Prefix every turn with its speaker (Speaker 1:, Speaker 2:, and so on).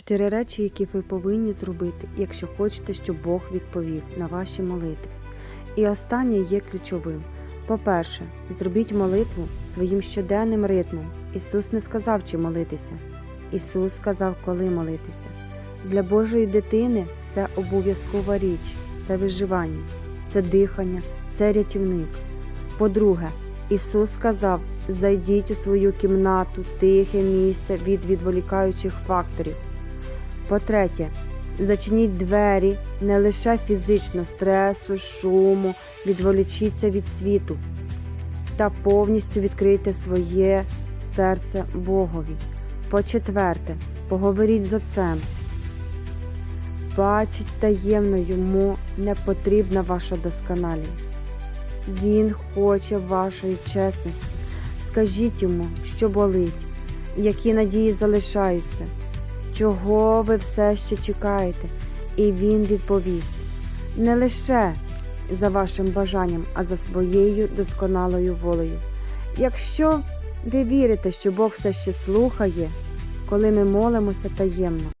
Speaker 1: Чотири речі, які ви повинні зробити, якщо хочете, щоб Бог відповів на ваші молитви. І останнє є ключовим. По-перше, зробіть молитву своїм щоденним ритмом. Ісус не сказав, чи молитися. Ісус сказав, коли молитися. Для Божої дитини це обов'язкова річ, це виживання, це дихання, це рятівник. По-друге, Ісус сказав: зайдіть у свою кімнату, тихе місце від відволікаючих факторів. По-третє, зачиніть двері не лише фізично стресу, шуму, відволічіться від світу та повністю відкрийте своє серце Богові. По-четверте, поговоріть з Отцем. Бачить таємно йому не потрібна ваша досконалість. Він хоче вашої чесності. Скажіть йому, що болить, які надії залишаються, чого ви все ще чекаєте, і він відповість. Не лише за вашим бажанням, а за своєю досконалою волею. Якщо ви вірите, що Бог все ще слухає, коли ми молимося таємно,